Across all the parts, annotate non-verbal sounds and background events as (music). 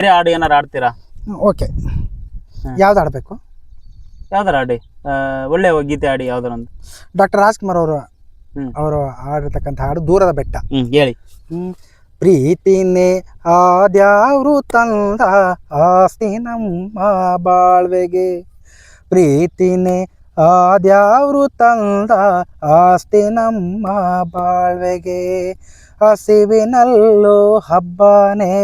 ಬೇರೆ ಹಾಡು ಏನಾರು ಆಡ್ತೀರಾ? ಓಕೆ ಯಾವ್ದು ಆಡಬೇಕು? ಯಾವ್ದಾರ ಆಡಿ? ಒಳ್ಳೆ ಗೀತೆ ಆಡಿ ಯಾವ್ದಾರ ಒಂದು. ಡಾಕ್ಟರ್ ರಾಜ್ಕುಮಾರ್ ಅವರು. ಅವರು ಆಡಿರ್ತಕ್ಕಂಥ ಹಾಡು ದೂರದ ಬೆಟ್ಟ. ಹ್ಮ್ ಹೇಳಿ. ಪ್ರೀತಿನೆ ಪ್ರೀತಿನೇ ಆದ್ಯಾವ್ರು ತಂದ ಆಸ್ತಿ ನಮ್ಮ ಬಾಳ್ವೆಗೆ. ಪ್ರೀತಿನೇ ಆದ್ಯಾವ್ರು ತಂದ ಆಸ್ತಿ ನಮ್ಮ ಬಾಳ್ವೆಗೆ. ಹಸಿವಿನಲ್ಲೂ ಹಬ್ಬನೇ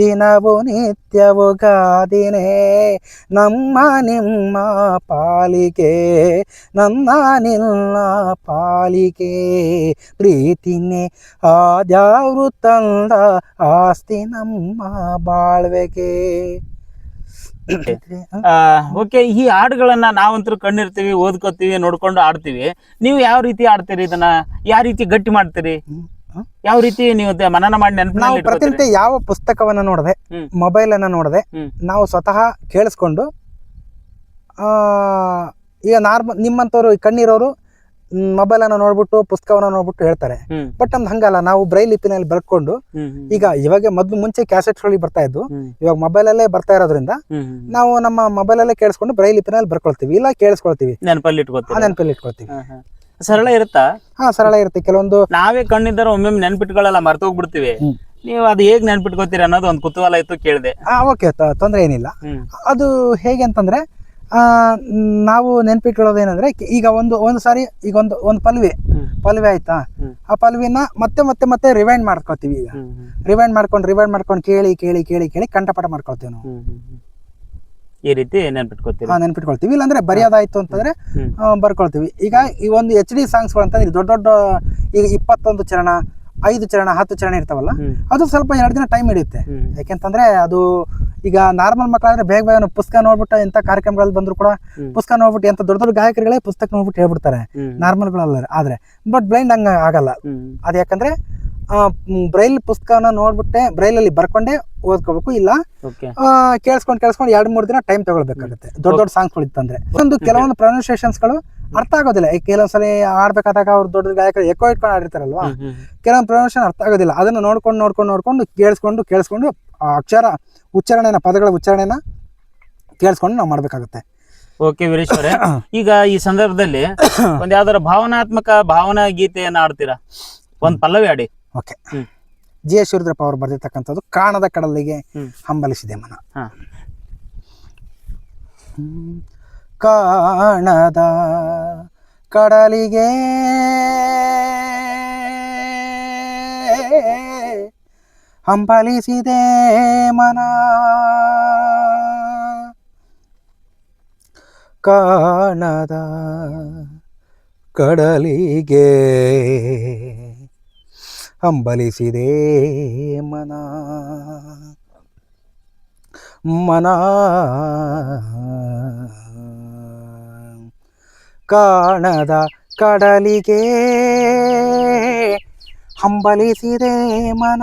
ದಿನವು ನಿತ್ಯವು ಗಾದಿನೇ. ನಮ್ಮ ನಿಮ್ಮ ಪಾಲಿಕೆ ನನ್ನ ನಿನ್ನ ಪಾಲಿಗೆ ಪ್ರೀತಿನೇ ಆದ್ಯಾವ್ರು ತಂದ ಆಸ್ತಿ ನಮ್ಮ ಬಾಳ್ವೆಗೆ. ಓಕೆ ಈ ಹಾಡುಗಳನ್ನ ನಾವಂತರೂ ಕಣ್ಣಿರ್ತೀವಿ ಓದ್ಕೋತೀವಿ ನೋಡ್ಕೊಂಡು ಆಡ್ತೀವಿ. ನೀವು ಯಾವ ರೀತಿ ಆಡ್ತೀರಿ ಇದನ್ನ? ಯಾವ ರೀತಿ ಗಟ್ಟಿ ಮಾಡ್ತೀರಿ? ಯಾವ ರೀತಿ ನೀವು ಮನನ ಮಾಡಿ ನಾವು ಪ್ರತಿನಿತ್ಯ ಯಾವ ಪುಸ್ತಕವನ್ನ ನೋಡದೆ ಮೊಬೈಲ್ ಅನ್ನ ನೋಡದೆ ನಾವು ಸ್ವತಃ ಕೇಳಿಸ್ಕೊಂಡು ಆ, ಈಗ ನಾರ್ಮಲ್ ನಿಮ್ಮಂತವ್ರು ಕಣ್ಣಿರೋರು ಮೊಬೈಲ್ ಅನ್ನ ನೋಡ್ಬಿಟ್ಟು ಪುಸ್ತಕವನ್ನ ನೋಡ್ಬಿಟ್ಟು ಹೇಳ್ತಾರೆ. ಬಟ್ ನಮ್ದು ಹಂಗಲ್ಲ ನಾವು ಬ್ರೈಲ್ ಲಿಪಿನಲ್ಲಿ ಬರ್ಕೊಂಡು ಈಗ ಇವಾಗ ಮೊದ್ಲು ಮುಂಚೆ ಕ್ಯಾಸೆಟ್ಸ್ಗಳಿಗೆ ಬರ್ತಾ ಇದ್ದು ಇವಾಗ ಮೊಬೈಲ್ ಅಲ್ಲೇ ಬರ್ತಾ ಇರೋದ್ರಿಂದ ನಾವು ನಮ್ಮ ಮೊಬೈಲ್ ಅಲ್ಲೇ ಕೇಳಿಸ್ಕೊಂಡು ಬ್ರೈಲ್ ಲಿಪಿನಲ್ಲಿ ಬರ್ಕೊಳ್ತೀವಿ. ಇಲ್ಲ ಕೇಳಿಸ್ಕೊಳ್ತೀವಿ. ನೆನಪಲ್ಲಿ ಆ ಇಟ್ಕೋತೀವಿ ನೆನಪಲ್ಲಿ ಇಟ್ಕೊಳ್ತೀವಿ. ಸರಳ ಇರುತ್ತಾ? ಹಾ ಸರಳ ಇರುತ್ತೆ. ಕೆಲವೊಂದು ನಾವೇ ಕಣ್ಣಿದ್ದಾರ ಒಮ್ಮೊಮ್ಮೆ ನೆನ್ಪಿಟ್ಕೊಳ್ಳಲ್ಲ ಮರ್ತು ಹೋಗ್ಬಿಡ್ತೀವಿ ನೀವು ಅದು ಹೇಗ್ ನೆನ್ಪಿಟ್ಕೋತೀರಿ ಅನ್ನೋದು ಒಂದು ಕುತೂಹಲ ಇತ್ತು ಕೇಳಿದೆ. ಹಾ ಓಕೆ ತೊಂದರೆ ಏನಿಲ್ಲ. ಅದು ಹೇಗೆ ಅಂತಂದ್ರೆ ಆ, ನಾವು ನೆನ್ಪಿಟ್ಕೊಳ್ಳೋದು ಏನಂದ್ರೆ ಈಗ ಒಂದು ಒಂದು ಸಾರಿ ಈಗ ಒಂದು ಒಂದು ಪಲ್ವಿ. ಪಲ್ವಿ ಆಯ್ತಾ? ಆ ಪಲ್ವಿನ ಮತ್ತೆ ಮತ್ತೆ ಮತ್ತೆ ರಿವೈಂಡ್ ಮಾಡ್ಕೋತೀವಿ ಈಗ. ರಿವೈಂಡ್ ಮಾಡ್ಕೊಂಡು ರಿವೈಂಡ್ ಮಾಡ್ಕೊಂಡು ಕೇಳಿ ಕೇಳಿ ಕೇಳಿ ಕೇಳಿ ಕಂಠಪಾಠ ಮಾಡ್ಕೊಳ್ತೀವಿ ನಾವು. ಈ ರೀತಿ ನೆನ್ಪಿಟ್ಕೊತೀವಿ ನೆನ್ಪಿಟ್ಕೊಳ್ತೀವಿ. ಇಲ್ಲಾಂದ್ರೆ ಬರೆಯೋದಾಯ್ತು ಅಂತಂದ್ರೆ ಬರ್ಕೊಳ್ತೀವಿ. ಈಗ ಈ ಒಂದು ಎಚ್ ಡಿ ಸಾಂಗ್ಸ್ಗಳು ಅಂತಂದ್ರೆ ದೊಡ್ಡ ದೊಡ್ಡ ಈಗ ಇಪ್ಪತ್ತೊಂದು ಚರಣ ಐದು ಚರಣ ಹತ್ತು ಚರಣ ಇರ್ತಾವಲ್ಲ ಅದು ಸ್ವಲ್ಪ ಎರಡು ದಿನ ಟೈಮ್ ಹಿಡಿಯುತ್ತೆ. ಯಾಕೆಂತಂದ್ರೆ ಅದು ಈಗ ನಾರ್ಮಲ್ ಮಕ್ಕಳಾದ್ರೆ ಬೇಗ ಬೇಗ ಪುಸ್ತಕ ನೋಡ್ಬಿಟ್ಟು ಎಂತ ಕಾರ್ಯಕ್ರಮಗಳಲ್ಲಿ ಬಂದ್ರು ಕೂಡ ಪುಸ್ತಕ ನೋಡ್ಬಿಟ್ಟು ಎಂತ ದೊಡ್ಡ ದೊಡ್ಡ ಗಾಯಕರುಗಳೇ ಪುಸ್ತಕ ನೋಡ್ಬಿಟ್ಟು ಹೇಳ್ಬಿಡ್ತಾರೆ. ನಾರ್ಮಲ್ಗಳಲ್ಲ ಆದ್ರೆ. ಬಟ್ ಬ್ಲೈಂಡ್ ಹಂಗ ಆಗಲ್ಲ. ಅದು ಯಾಕಂದ್ರೆ ಬ್ರೈಲ್ ಪುಸ್ತಕನ ನೋಡ್ಬಿಟ್ಟೆ ಬ್ರೈಲ್ ಅಲ್ಲಿ ಬರ್ಕೊಂಡೆ ಓದ್ಕೋಬೇಕು ಇಲ್ಲ ಕೇಳಿಸ್ಕೊಂಡು ಕೇಳಿಸ್ಕೊಂಡು ಎರಡು ಮೂರು ದಿನ ಟೈಮ್ ತಗೊಳ್ಬೇಕಾಗುತ್ತೆ. ದೊಡ್ಡ ದೊಡ್ಡ ಸಾಂಗ್ಸ್ಗಳು ಇತ್ತಂದ್ರೆ. ಒಂದು ಕೆಲವೊಂದು ಪ್ರೊನೌನ್ಸಿಯೇಷನ್ಸ್ಗಳು ಅರ್ಥ ಆಗೋದಿಲ್ಲ. ಈ ಕೆಲವೊಂದ್ಸಲಿ ಆಡ್ಬೇಕಾದಾಗ ಅವ್ರು ದೊಡ್ಡ ಗಾಯಕರು ಎಕೋ ಇಟ್ಕೊಂಡು ಆಡಿರ್ತಾರಲ್ವಾ ಕೆಲವೊಂದು ಪ್ರೊನೌನ್ಸಿಯೇಷನ್ ಅರ್ಥ ಆಗೋದಿಲ್ಲ. ಅದನ್ನ ನೋಡ್ಕೊಂಡು ನೋಡ್ಕೊಂಡು ನೋಡ್ಕೊಂಡು ಕೇಳಿಸ್ಕೊಂಡು ಕೇಳಿಸ್ಕೊಂಡು ಅಕ್ಷರ ಉಚ್ಚಾರಣೆನ ಪದಗಳ ಉಚ್ಚಾರಣೆನ ಕೇಳಿಸ್ಕೊಂಡು ನಾವು ಮಾಡ್ಬೇಕಾಗುತ್ತೆ. ಓಕೆ ವೀರೇಶ್ ಅವರೇ (coughs) ಈಗ ಈ ಸಂದರ್ಭದಲ್ಲಿ (coughs) ಒಂದ್ ಯಾವ್ದಾರ ಭಾವನಾತ್ಮಕ ಭಾವನಾ ಗೀತೆಯನ್ನ ಆಡ್ತೀರಾ ಒಂದ್ ಪಲ್ಲವಿ ಆಡಿ ಓಕೆ. ಜಿ ಎಸ್ ಶಿವರುದ್ರಪ್ಪ ಅವರು ಬರೆದಿರ್ತಕ್ಕಂಥದ್ದು ಕಾಣದ ಕಡಲಿಗೆ ಹಂಬಲಿಸಿದೆ ಮನ. ಕಾಣದ ಕಡಲಿಗೆ ಹಂಬಲಿಸಿದೆ ಮನ. ಕಾಣದ ಕಡಲಿಗೆ ಹಂಬಲಿಸಿದೆ ಮನ. ಮನ. ಕಾಣದ ಕಡಲಿಗೆ ಹಂಬಲಿಸಿದೆ ಮನ.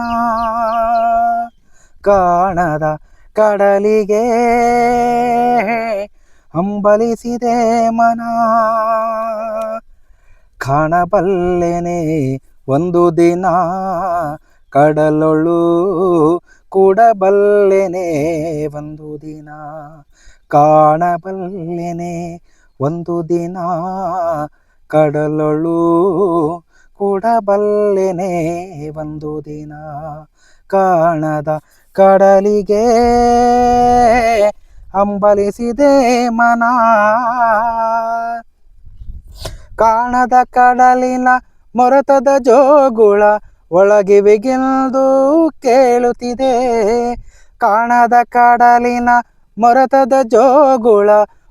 ಕಾಣದ ಕಡಲಿಗೆ ಹಂಬಲಿಸಿದೆ ಮನ. ಕಾಣಬಲ್ಲೆನೆ ಒಂದು ದಿನ ಕಡಲೊಳು ಕೂಡಬಲ್ಲೆನೆ ಒಂದು ದಿನ ಕಾಣಬಲ್ಲೆನೆ ಒಂದು ದಿನ ಕಡಲೊಳು ಕೂಡಬಲ್ಲೆನೆ ಒಂದು ದಿನ ಕಾಣದ ಕಡಲಿಗೆ ಅಂಬಲಿಸಿದೆ ಮನ. ಕಾಣದ ಕಡಲಿನ ಮೊರತದ ಜೋಗುಳ ಒಳಗಿವಿಗೆಂದು ಕೇಳುತ್ತಿದೆ. ಕಾಣದ ಕಡಲಿನ ಮೊರತದ ಜೋಗುಳ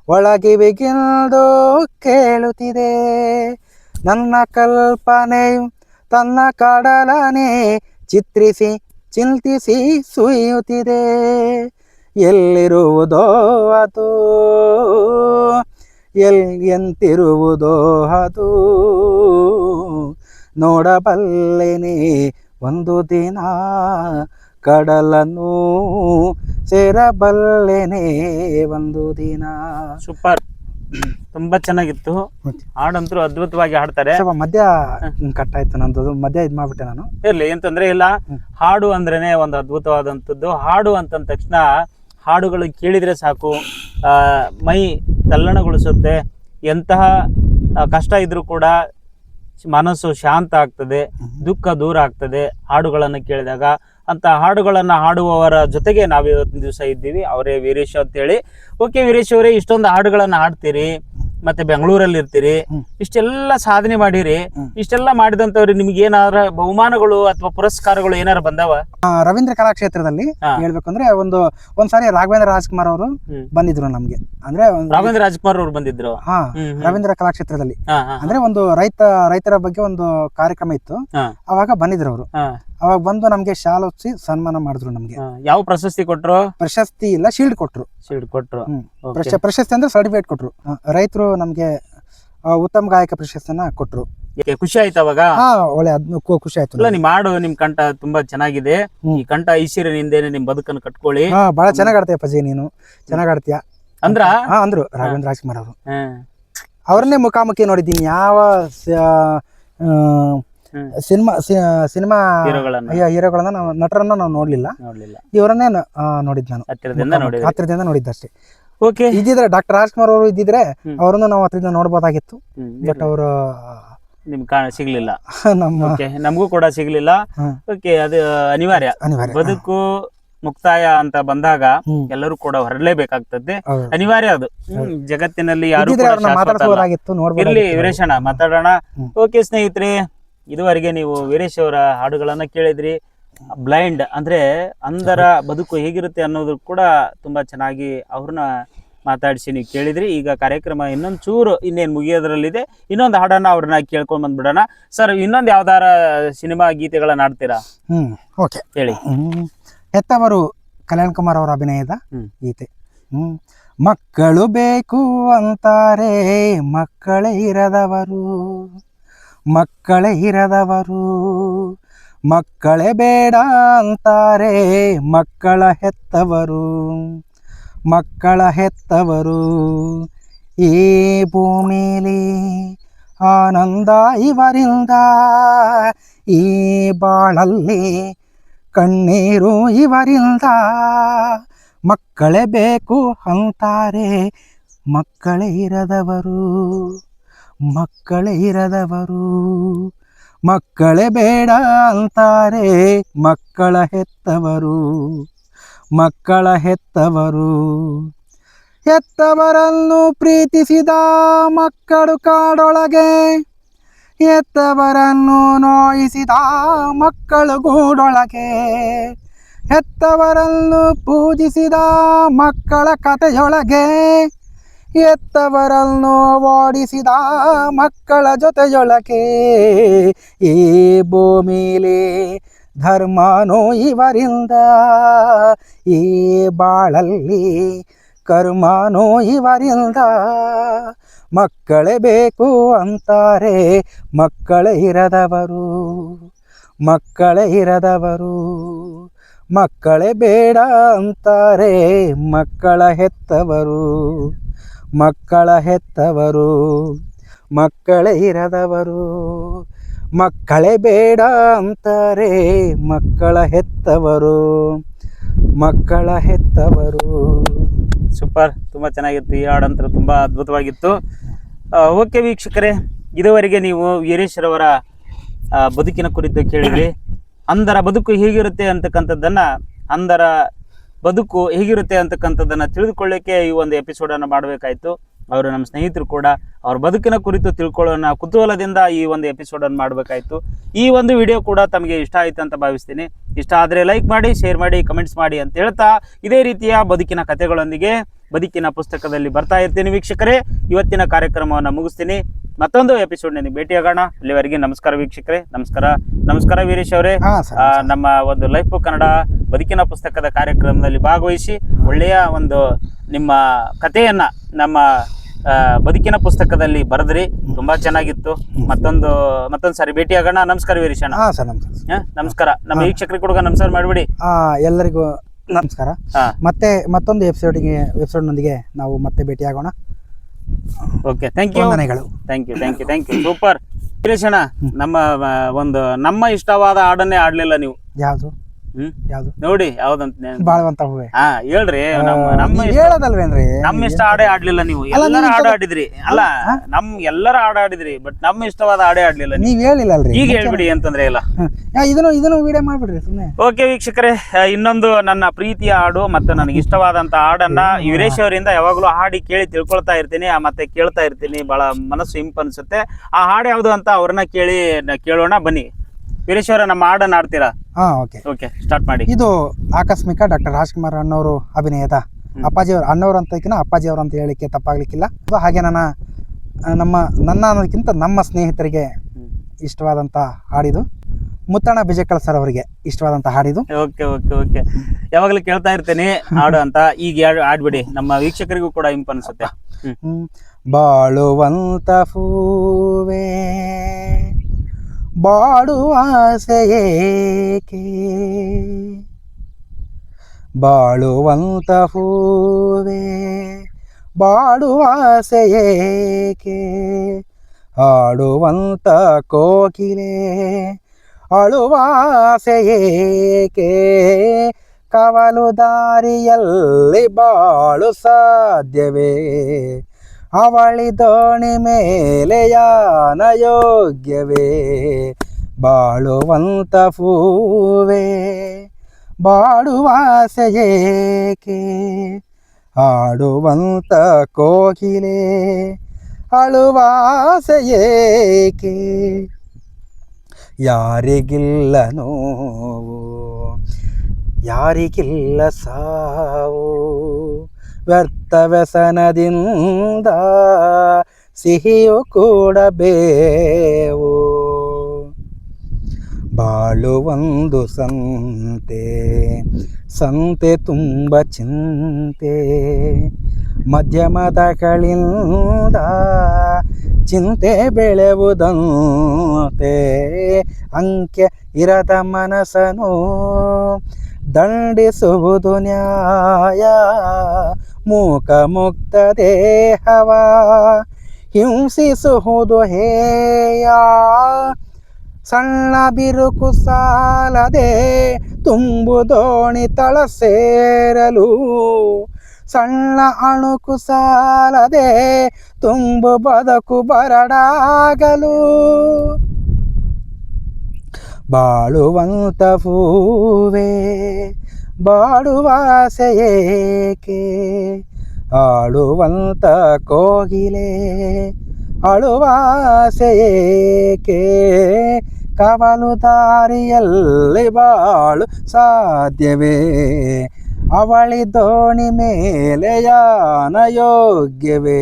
ಒಳಗಿವಿಗೆಂದು ಕೇಳುತ್ತಿದೆ. ನನ್ನ ಕಲ್ಪನೆಯು ತನ್ನ ಕಡಲನೆ ಚಿತ್ರಿಸಿ, ಚಿಂತಿಸಿ ಸುಯ್ಯುತ್ತಿದೆ ಎಲ್ಲಿರುವುದೋ ಅದು ಎಂತಿರುವುದೋ ಅದು. ನೋಡಬಲ್ಲೆನೆ ಒಂದು ದಿನ ಕಡಲನ್ನು ಸೇರಬಲ್ಲೆನೆ ಒಂದು ದಿನ. ಸೂಪರ್. ತುಂಬಾ ಚೆನ್ನಾಗಿತ್ತು. ಹಾಡಂತೂ ಅದ್ಭುತವಾಗಿ ಹಾಡ್ತಾರೆ. ಸ್ವಲ್ಪ ಮಧ್ಯ ಕಟ್ ಆಯ್ತು ನಂದು ಮಧ್ಯ ಇದು ಮಾಡ್ಬಿಟ್ಟೆ ನಾನು. ಇರ್ಲಿ ಏನ್ ತೊಂದ್ರೆ ಇಲ್ಲ. ಹಾಡು ಅಂದ್ರೇನೆ ಒಂದು ಅದ್ಭುತವಾದಂಥದ್ದು. ಹಾಡು ಅಂತಂದ ತಕ್ಷಣ ಹಾಡುಗಳು ಕೇಳಿದರೆ ಸಾಕು. ಮೈ ತಲ್ಲಣಗೊಳಿಸುತ್ತೆ. ಎಂತಹ ಕಷ್ಟ ಇದ್ರೂ ಕೂಡ ಮನಸ್ಸು ಶಾಂತ ಆಗ್ತದೆ, ದುಃಖ ದೂರ ಆಗ್ತದೆ ಹಾಡುಗಳನ್ನು ಕೇಳಿದಾಗ. ಅಂತ ಹಾಡುಗಳನ್ನು ಹಾಡುವವರ ಜೊತೆಗೆ ನಾವು ಇವತ್ತಿನ ದಿವಸ ಇದ್ದೀವಿ. ಅವರೇ ವೀರೇಶ್ ಅಂತೇಳಿ. ಓಕೆ ವೀರೇಶ್ ಅವರೇ, ಇಷ್ಟೊಂದು ಹಾಡುಗಳನ್ನು ಹಾಡ್ತೀರಿ. ಮತ್ತೆ ಬೆಂಗಳೂರಲ್ಲಿ ಇರ್ತೀರಿ ಇಷ್ಟೆಲ್ಲ ಸಾಧನೆ ಮಾಡಿರಿ. ಇಷ್ಟೆಲ್ಲ ಮಾಡಿದಂತವ್ರಿ ನಿಮ್ಗೆ ಏನಾದ್ರ ಬಹುಮಾನಗಳು ಅಥವಾ ಪುರಸ್ಕಾರಗಳು ಏನಾರ ಬಂದಾವ? ರವೀಂದ್ರ ಕಲಾಕ್ಷೇತ್ರದಲ್ಲಿ ಹಾ. ಹೇಳ್ಬೇಕಂದ್ರೆ ಒಂದು ಒಂದ್ಸಾರಿ ರಾಘವೇಂದ್ರ ರಾಜ್ಕುಮಾರ್ ಅವರು ಬಂದಿದ್ರು ನಮ್ಗೆ. ಅಂದ್ರೆ ರಾಘವೇಂದ್ರ ರಾಜ್ಕುಮಾರ್ ಅವ್ರು ಬಂದಿದ್ರು. ಹಾ. ರವೀಂದ್ರ ಕಲಾಕ್ಷೇತ್ರದಲ್ಲಿ. ಅಂದ್ರೆ ಒಂದು ರೈತ ರೈತರ ಬಗ್ಗೆ ಒಂದು ಕಾರ್ಯಕ್ರಮ ಇತ್ತು. ಅವಾಗ ಬಂದಿದ್ರು ಅವರು. ಅವಾಗ ಬಂದು ನಮ್ಗೆ ಶಾಲ್ ಹೊಚ್ಚಿ ಸನ್ಮಾನ ಮಾಡಿದ್ರು ನಮ್ಗೆ. ಯಾವ ಪ್ರಶಸ್ತಿ ಕೊಟ್ರು? ಪ್ರಶಸ್ತಿ ಇಲ್ಲ ಶೀಲ್ಡ್ ಕೊಟ್ರು. ಶೀಲ್ಡ್ ಕೊಟ್ರು. ಪ್ರಶ- ಪ್ರಶಸ್ತಿ ಅಂದ್ರೆ ಸರ್ಟಿಫಿಕೇಟ್ ಕೊಟ್ರು. ರೈತರು ನಮ್ಗೆ ಉತ್ತಮ ಗಾಯಕ ಪ್ರಶಸ್ತಿಯನ್ನ ಕೊಟ್ರು. ಖುಷಿ ಆಯ್ತು ಅವಾಗ? ಹಾ ಒಳ್ಳೆ ಅದ್ನ ಖುಷಿ ಆಯ್ತು ಇಲ್ಲ ನಮ್ಗೆ. ನಿಮ್ ಹಾಡು ನಿಮ್ ಕಂಠ ತುಂಬಾ ಚೆನ್ನಾಗಿದೆ. ಹ್ಮ್. ಈ ಕಂಠ ಐಶ್ವರ್ಯನಿಂದೇನೆ ನಿಮ್ ಬದುಕನ್ನು ಕಟ್ಕೊಳ್ಳಿ. ಹಾ ಬಹಳ ಚೆನ್ನಾಗ್ ಆಡ್ತೀಯ ಪಜಿ ನೀನು. ಚೆನ್ನಾಗ್ ಆಡ್ತೀಯ? ಅಂದ್ರ? ಹಾ ಅಂದ್ರು ರಾಘವೇಂದ್ರ ರಾಜ್ಕುಮಾರ್ ಅವರು. ಹ್ಮ್. ಅವ್ರನ್ನೇ ಮುಖಾಮುಖಿ ನೋಡಿದ್ದೀನಿ. ಯಾವ. Cinema cinema ಹೀರೋಗಳನ್ನ. ಹೀರೋಗಳನ್ನ ನಾವು ನಟರನ್ನ ನಾವು ನೋಡ್ಲಿಲ್ಲ. ನೋಡ್ಲಿಲ್ಲ. ಇವರನ್ನೇ ನೋಡಿದ್ ನಾನು. ಹತ್ತಿರದಿಂದ ಮುಖಾಮುಖಿ. ಅಷ್ಟೇ ಓಕೆ. ಇದ್ದಿದ್ರೆ ಡಾಕ್ಟರ್ ರಾಜ್ಕುಮಾರ್ ಅವರು ಇದ್ದಿದ್ರೆ. ಅವರನ್ನು ನಾವು ಹತ್ತಿರದಿಂದ ನೋಡ್ಬೋದಾಗಿತ್ತು. ಬಟ್ ಅವರು ನಿಮ್ ಕಾಣ ಸಿಗ್ಲಿಲ್ಲ. (laughs) ನಮಗೂ ಕೂಡ ಸಿಗ್ಲಿಲ್ಲ. ಓಕೆ ಅದು ಅನಿವಾರ್ಯ. ಬದುಕು ಮುಕ್ತಾಯ ಅಂತ ಬಂದಾಗ. ಎಲ್ಲರೂ ಕೂಡ ಹೊರಲೇಬೇಕಾಗ್ತದೆ. ಅನಿವಾರ್ಯ ಅದು. ಜಗತ್ತಿನಲ್ಲಿ ಯಾರು. ಇರ್ಲಿ ವೀರೇಶಣ್ಣ ಮಾತಾಡೋಣ. ಓಕೆ ಸ್ನೇಹಿತರೆ. ಇದುವರೆಗೆ ನೀವು ವೀರೇಶ್ ಅವರ ಹಾಡುಗಳನ್ನು ಕೇಳಿದ್ರಿ. ಬ್ಲೈಂಡ್ ಅಂದ್ರೆ ಅಂಧರ ಬದುಕು ಹೇಗಿರುತ್ತೆ ಅನ್ನೋದು ಕೂಡ ತುಂಬಾ ಚೆನ್ನಾಗಿ ಅವ್ರನ್ನ ಮಾತಾಡಿಸಿ ನೀವು ಕೇಳಿದ್ರಿ. ಈಗ ಕಾರ್ಯಕ್ರಮ ಇನ್ನೊಂದು ಚೂರು ಇನ್ನೇನು ಮುಗಿಯೋದ್ರಲ್ಲಿದೆ. ಇನ್ನೊಂದು ಹಾಡನ್ನ ಅವ್ರನ್ನ ಕೇಳ್ಕೊಂಡ್ ಬಂದ್ಬಿಡೋಣ. ಸರ್ ಇನ್ನೊಂದು ಯಾವ್ದಾರ ಸಿನಿಮಾ ಗೀತೆಗಳನ್ನ ಹಾಡ್ತೀರಾ? Hmm okay. ಹೇಳಿ. ಹೆತ್ತವರು ಕಲ್ಯಾಣ್ ಕುಮಾರ್ ಅವರ ಅಭಿನಯದ. ಗೀತೆ. ಹ್ಮ್ ಮಕ್ಕಳು ಬೇಕು ಅಂತಾರೆ ಮಕ್ಕಳೇ ಇರದವರು. ಮಕ್ಕಳೇ ಇರದವರು. ಮಕ್ಕಳೇ ಬೇಡ ಅಂತಾರೆ ಮಕ್ಕಳ ಹೆತ್ತವರು. ಮಕ್ಕಳ ಹೆತ್ತವರು, ಈ ಭೂಮಿಲಿ ಆನಂದ ಇವರಿಂದ, ಈ ಬಾಳಲ್ಲಿ ಕಣ್ಣೀರು ಇವರಿಂದ. ಮಕ್ಕಳೇ ಬೇಕು ಅಂತಾರೆ ಮಕ್ಕಳೇ ಇರದವರು. ಮಕ್ಕಳೇ ಇರದವರು. ಮಕ್ಕಳೇ ಬೇಡ ಅಂತಾರೆ, ಮಕ್ಕಳ ಹೆತ್ತವರು. ಮಕ್ಕಳ ಹೆತ್ತವರು. ಹೆತ್ತವರನ್ನು ಪ್ರೀತಿಸಿದ ಮಕ್ಕಳು ಕಾಡೊಳಗೆ. ಹೆತ್ತವರನ್ನು ನೋಯಿಸಿದ ಮಕ್ಕಳು ಗೂಡೊಳಗೆ. ಹೆತ್ತವರನ್ನು ಪೂಜಿಸಿದ ಮಕ್ಕಳ ಕಥೆಯೊಳಗೆ. ಎತ್ತವರನ್ನು ಓಡಿಸಿದ ಮಕ್ಕಳ ಜೊತೆಯೊಳಕೆ ಈ ಭೂಮಿಲಿ ಧರ್ಮನೋ ಇವರಿಂದ ಈ ಬಾಳಲ್ಲಿ ಕರ್ಮನೋ ಇವರಿಂದ ಮಕ್ಕಳೇ ಬೇಕು ಅಂತಾರೆ. ಮಕ್ಕಳೇ ಇರದವರು ಮಕ್ಕಳೇ ಇರದವರು, ಮಕ್ಕಳೇ ಬೇಡ ಅಂತಾರೆ. ಮಕ್ಕಳ ಹೆತ್ತವರು ಮಕ್ಕಳ ಹೆತ್ತವರು, ಮಕ್ಕಳೇ ಇರದವರು, ಮಕ್ಕಳೇ ಬೇಡ ಅಂತಾರೆ ಮಕ್ಕಳ ಹೆತ್ತವರು ಮಕ್ಕಳ ಹೆತ್ತವರು. ಸೂಪರ್ ತುಂಬ ಚೆನ್ನಾಗಿತ್ತು. ಈ ಹಾಡಂತರ ತುಂಬ ಅದ್ಭುತವಾಗಿತ್ತು. ಓಕೆ ವೀಕ್ಷಕರೇ, ಇದುವರೆಗೆ ನೀವು ವೀರೇಶ್ವರವರ ಬದುಕಿನ ಕುರಿತು ಕೇಳಿದ್ರಿ. ಅಂದರ ಬದುಕು ಹೇಗಿರುತ್ತೆ ಅಂತಕ್ಕಂಥದ್ದನ್ನು ಅಂಧರ ಬದುಕು ಹೇಗಿರುತ್ತೆ ಅಂತಕ್ಕಂಥದ್ದನ್ನು ತಿಳಿದುಕೊಳ್ಳಿಕ್ಕೆ ಈ ಒಂದು ಎಪಿಸೋಡನ್ನು ಮಾಡಬೇಕಾಯ್ತು. ಅವರು ನಮ್ಮ ಸ್ನೇಹಿತರು ಕೂಡ ಅವ್ರ ಬದುಕಿನ ಕುರಿತು ತಿಳ್ಕೊಳ್ಳೋಣ, ಕುತೂಹಲದಿಂದ ಈ ಒಂದು ಎಪಿಸೋಡನ್ನು ಮಾಡಬೇಕಾಯ್ತು. ಈ ಒಂದು ವಿಡಿಯೋ ಕೂಡ ತಮಗೆ ಇಷ್ಟ ಆಯಿತು ಅಂತ ಭಾವಿಸ್ತೀನಿ. ಇಷ್ಟ ಆದರೆ ಲೈಕ್ ಮಾಡಿ ಶೇರ್ ಮಾಡಿ ಕಮೆಂಟ್ಸ್ ಮಾಡಿ ಅಂತ ಹೇಳ್ತಾ ಇದೇ ರೀತಿಯ ಬದುಕಿನ ಕಥೆಗಳೊಂದಿಗೆ ಬದುಕಿನ ಪುಸ್ತಕದಲ್ಲಿ ಬರ್ತಾ ಇರ್ತೀನಿ ವೀಕ್ಷಕರೇ. ಇವತ್ತಿನ ಕಾರ್ಯಕ್ರಮವನ್ನು ಮುಗಿಸ್ತೀನಿ. ಮತ್ತೊಂದು ಎಪಿಸೋಡ್ ನಿಮಗೆ ಭೇಟಿ ಆಗೋಣ. ಇಲ್ಲಿವರೆಗೆ ನಮಸ್ಕಾರ ವೀಕ್ಷಕರೇ. ನಮಸ್ಕಾರ. ನಮಸ್ಕಾರ ವೀರೇಶ್ ಅವರೇ. ನಮ್ಮ ಒಂದು ಲೈಫ್ ಕನ್ನಡ ಬದುಕಿನ ಪುಸ್ತಕದ ಕಾರ್ಯಕ್ರಮದಲ್ಲಿ ಭಾಗವಹಿಸಿ ಒಳ್ಳೆಯ ಒಂದು ನಿಮ್ಮ ಕಥೆಯನ್ನ ನಮ್ಮ ಬದುಕಿನ ಪುಸ್ತಕದಲ್ಲಿ ಬರೆದ್ರಿ. ತುಂಬಾ ಚೆನ್ನಾಗಿತ್ತು. ಮತ್ತೊಂದು ಮತ್ತೊಂದು ಸಾರಿ ಆಗೋಣ. ನಮಸ್ಕಾರ ವೀರೇಶ್ ಅಣ್ಣ. ನಮಸ್ಕಾರ ನಮ್ಮ ವೀಕ್ಷಕರಿಗೆ ಕೂಡ ನಮಸ್ಕಾರ ಮಾಡಿಬಿಡಿ. ಎಲ್ಲರಿಗೂ ನಮಸ್ಕಾರ. ಮತ್ತೆ ಮತ್ತೊಂದು ಎಪಿಸೋಡ್ಗೆ ಎಪಿಸೋಡ್ನೊಂದಿಗೆ ನಾವು ಮತ್ತೆ ಭೇಟಿಯಾಗೋಣ. ಓಕೆ ಥ್ಯಾಂಕ್ ಯು ವಂದನೆಗಳು. Thank you thank you thank you super ವೀರೇಶಣ್ಣ ನಮ್ಮ ಆ, ಒಂದು ನಮ್ಮ ಇಷ್ಟವಾದ ಹಾಡನ್ನೇ ಆಡ್ಲಿಲ್ಲ ನೀವು. ಯಾವ್ದು? ಯಾವ್ದು? ನೋಡಿ ಯಾವ್ದಂತ ಬಾಳವಂತ ಹೂವೆ. ಹಾ ಹೇಳ್ರಿ ನಮ್ಮ ನಮ್ಮ ಹೇಳೋದಲ್ವೇನ್ರಿ? ನಮ್ಮ ಇಷ್ಟ ಆಡೇ ಆಡ್ಲಿಲ್ಲ ನೀವು. ಎಲ್ಲರ ಹಾಡು ಆಡಿದ್ರಿ. ಅಲ್ಲ ನಮ್ ಎಲ್ಲರ ಹಾಡು ಆಡಿದ್ರಿ ಬಟ್ ನಮ್ಮ ಇಷ್ಟವಾದ ಆಡೇ ಆಡ್ಲಿಲ್ಲ ನೀವು. ಹೇಳಿಲ್ಲಲ್ರಿ. ಈಗ ಹೇಳ್ಬಿಡಿ ಅಂತಂದ್ರೆ ಇಲ್ಲ. ಇದನ್ನು ಇದನ್ನು ವಿಡಿಯೋ ಮಾಡ್ಬಿಡ್ರಿ ಸುಮ್ಮನೆ ಓಕೆ ವೀಕ್ಷಕರೇ ಇನ್ನೊಂದು ನನ್ನ ಪ್ರೀತಿಯ ಹಾಡು ಮತ್ತೆ ನನಗೆ ಇಷ್ಟವಾದಂತ ಹಾಡನ್ನ ವೀರೇಶ್ ಅವರಿಂದ ಯಾವಾಗಲೂ ಹಾಡಿ ಕೇಳಿ ತಿಳ್ಕೊಳ್ತಾ ಇರ್ತೀನಿ ಮತ್ತೆ ಕೇಳ್ತಾ ಇರ್ತೀನಿ. ಬಹಳ ಮನಸ್ಸು ಹಿಂಪ್ ಅನ್ಸುತ್ತೆ. ಆ ಹಾಡು ಯಾವ್ದು ಅಂತ ಅವ್ರನ್ನ ಕೇಳಿ ಕೇಳೋಣ ಬನ್ನಿ. ವೀರೇಶ್ ಅವರ ನಮ್ಮ ಹಾಡನ್ನ ಆಡ್ತೀರಾ ಹಾ ಓಕೆ ಓಕೆ ಸ್ಟಾರ್ಟ್ ಮಾಡಿ. ಇದು ಆಕಸ್ಮಿಕ ಡಾಕ್ಟರ್ ರಾಜ್ಕುಮಾರ್ ಅಣ್ಣವರು ಅಭಿನಯದ ಅಪ್ಪಾಜಿ ಅವ್ರು ಅಣ್ಣವ್ರು ಅಂತಕಿನ ಅಪ್ಪಾಜಿ ಅವರು ಅಂತ ಹೇಳಿಕ್ಕೆ ತಪ್ಪಾಗ್ಲಿಕ್ಕಿಲ್ಲ. ಹಾಗೆ ನನ್ನ ನಮ್ಮ ನನ್ನ ಅನ್ನೋದಕ್ಕಿಂತ ನಮ್ಮ ಸ್ನೇಹಿತರಿಗೆ ಇಷ್ಟವಾದಂತ ಹಾಡಿದು. ಮುತ್ತಣ್ಣ ಬಿಜಕಲ್ ಸರ್ ಅವರಿಗೆ ಇಷ್ಟವಾದಂತ ಹಾಡಿದು. ಓಕೆ ಓಕೆ ಓಕೆ ಯಾವಾಗಲೂ ಕೇಳ್ತಾ ಇರ್ತೇನೆ ಹಾಡು ಅಂತ. ಈಗ ಆಡ್ಬಿಡಿ ನಮ್ಮ ವೀಕ್ಷಕರಿಗೂ ಕೂಡ ಇಂಪು ಅನ್ಸುತ್ತೆ ಹ್ಮ್. ಹ್ಮ್. ಬಾಳುವಂತ ಹೂವೇ ಬಾಡುವ ಆಸೆಯೇಕೆ ಬಾಳುವಂತ ಹೂವೇ ಬಾಡುವ ಆಸೆಯೇಕೆ ಆಡುವಂತ ಕೋಕಿಲೆ ಅಳುವ ಆಸೆಯೇಕೆ ಕವಲು ದಾರಿಯಲ್ಲಿ ಬಾಳು ಸಾಧ್ಯವೇ? ಅವಳಿ ದೋಣಿ ಮೇಲೆ ಯಾನ ಯೋಗ್ಯವೇ ಬಾಳುವಂತ ಪೂವೇ ಬಾಡುವಾಸೆಯೇಕೆ ಆಡುವಂತ ಕೋಗಿಲೆ, ಅಳುವ ಆಸೆಯೇಕೆ ಯಾರಿಗಿಲ್ಲ ನೋವು, ಯಾರಿಗಿಲ್ಲ ಸಾವು ವ್ಯರ್ಥ ವ್ಯಸನದಿಂದ ಸಿಹಿಯು ಕೂಡ ಬೇವು ಬಾಳು ಒಂದು ಸಂತೆ ಸಂತೆ ತುಂಬ ಚಿಂತೆ. ಮಧ್ಯಮದಗಳಿಂದ ಚಿಂತೆ ಬೆಳೆವುದಂತೆ, ಅಂಕೆ ಇರದ ಮನಸ್ಸನು ದಂಡಿಸುವುದು ನ್ಯಾಯ. ಮೂಕ ಮುಕ್ತ ದೇಹವ. ಹಿಂಸಿಸುವುದು ಹೇಯ. ಸಣ್ಣ ಬಿರುಕು ಸಾಲದೆ ತುಂಬು ದೋಣಿ ತಳ ಸೇರಲು. ಸಣ್ಣ ಅಣುಕು ಸಾಲದೆ ತುಂಬು ಬದುಕು ಬರಡಾಗಲು. ಬಾಳುವಂತ ಹೂವೇ, ಬಾಡುವ ಆಸೆಯೇಕೆ ಆಡುವಂತ ಕೋಗಿಲೆ ಅಳುವ ಆಸೆಯೇಕೆ ಕವಲು ದಾರಿಯಲ್ಲಿ ಬಾಳು ಸಾಧ್ಯವೇ? ಅವಳಿ ದೋಣಿ ಮೇಲೆ ಯಾನ ಯೋಗ್ಯವೇ?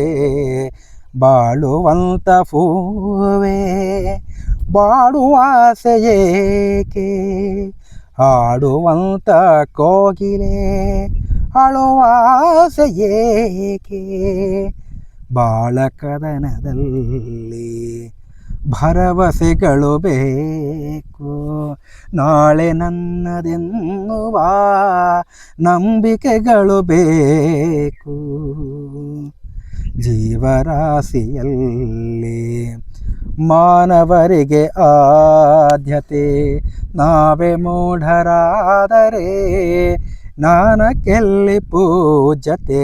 ಬಾಳುವಂತ ಹೂವೇ ಬಾಡುವ ಆಸೆಯೇಕೆ ಆಡುವಂತ ಕೋಗಿಲೆ ಅಳುವ ಆಸೆಯೇಕೆ ಬಾಳ ಕದನದಲ್ಲಿ ಭರವಸೆಗಳು ಬೇಕು. ನಾಳೆ ನನ್ನದೆನ್ನುವ ನಂಬಿಕೆಗಳು ಬೇಕು. ಜೀವರಾಶಿಯಲ್ಲಿ ಮಾನವರಿಗೆ ಆದ್ಯತೆ. ನಾವೇ ಮೂಢರಾದರೆ ನಾನಕ್ಕೆಲ್ಲಿ ಪೂಜತೆ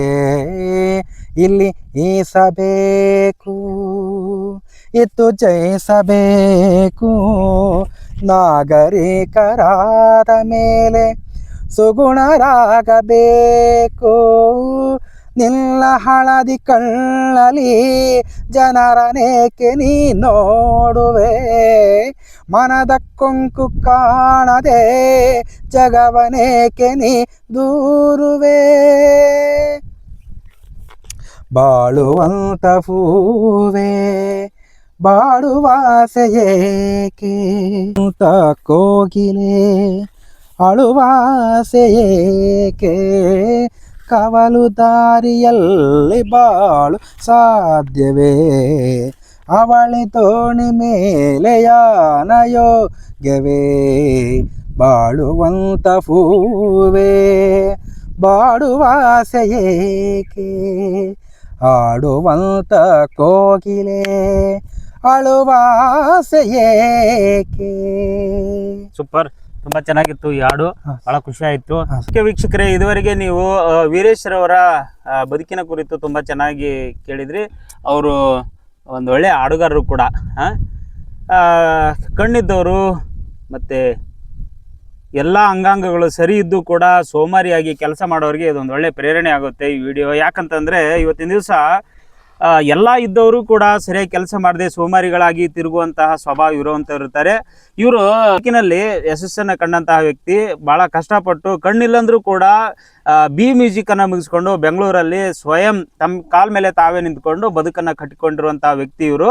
ಇಲ್ಲಿ ಈಸಬೇಕು ಇತ್ತು ಜಯಿಸಬೇಕು. ನಾಗರಿಕರಾದ ಮೇಲೆ ಸುಗುಣರಾಗಬೇಕು. ನಿಲ್ಲ ಹಳದಿ ಕಣ್ಣಲಿ ಜನರನೇಕೆ ನೀ ನೋಡುವೆ. ಮನದ ಕೊಂಕು ಕಾಣದೆ ಜಗವನೇಕೆ ನೀ ದೂರುವೆ. ಬಾಳುವಂತ ಪೂವೆ ಬಾಳುವಾಸೆಯೇಕೆ ಅಂತ ಕೋಗಿಲೆ ಅಳುವ ಆಸೆಯೇಕೆ ಕವಲು ದಾರಿಯಲ್ಲಿ ಬಾಳು ಸಾಧ್ಯವೇ? ಅವಳಿ ತೋಣಿ ಮೇಲೆ ಗೆವೇ ಬಾಳುವಂತ ಹೂವೇ, ಬಾಡುವ ಆಸೆಯೇಕೆ ಆಡುವಂತ ಕೋಗಿಲೆ ಅಳುವಾಸೆಯೇಕೆ ಸೂಪರ್. ತುಂಬಾ ಚೆನ್ನಾಗಿತ್ತು ಈ ಹಾಡು. ಬಹಳ ಖುಷಿ ಆಯ್ತು. ವೀಕ್ಷಕರೇ ಇದುವರೆಗೆ ನೀವು ವೀರೇಶ್ವರವರ ಬದುಕಿನ ಕುರಿತು ತುಂಬಾ ಚೆನ್ನಾಗಿ ಕೇಳಿದ್ರಿ. ಅವರು ಒಂದು ಒಳ್ಳೆ ಹಾಡುಗಾರರು ಕೂಡ ಕಣ್ಣಿದ್ದವರು ಮತ್ತೆ ಎಲ್ಲ ಅಂಗಾಂಗಗಳು ಸರಿ ಇದ್ದು ಕೂಡ ಸೋಮಾರಿಯಾಗಿ ಕೆಲಸ ಮಾಡೋರಿಗೆ ಇದೊಂದು ಒಳ್ಳೆ ಪ್ರೇರಣೆ ಆಗುತ್ತೆ ಈ ವಿಡಿಯೋ. ಯಾಕಂತಂದ್ರೆ ಇವತ್ತಿನ ದಿವಸ ಎಲ್ಲ ಇದ್ದವರು ಕೂಡ ಸರಿಯಾಗಿ ಕೆಲಸ ಮಾಡದೆ ಸೋಮಾರಿಗಳಾಗಿ ತಿರುಗುವಂತಹ ಸ್ವಭಾವ ಇರುವಂಥವ್ರು ಇರ್ತಾರೆ. ಇವರು ಬದುಕಿನಲ್ಲಿ ಯಶಸ್ಸನ್ನು ಕಂಡಂತಹ ವ್ಯಕ್ತಿ. ಬಹಳ ಕಷ್ಟಪಟ್ಟು ಕಣ್ಣಿಲ್ಲಂದ್ರೂ ಕೂಡ ಬಿ ಮ್ಯೂಸಿಕ್ ಅನ್ನ ಮುಗಿಸ್ಕೊಂಡು ಬೆಂಗಳೂರಲ್ಲಿ ಸ್ವಯಂ ತಮ್ಮ ಕಾಲ್ ಮೇಲೆ ತಾವೇ ನಿಂತ್ಕೊಂಡು ಬದುಕನ್ನ ಕಟ್ಟಿಕೊಂಡಿರುವಂತಹ ವ್ಯಕ್ತಿ ಇವರು.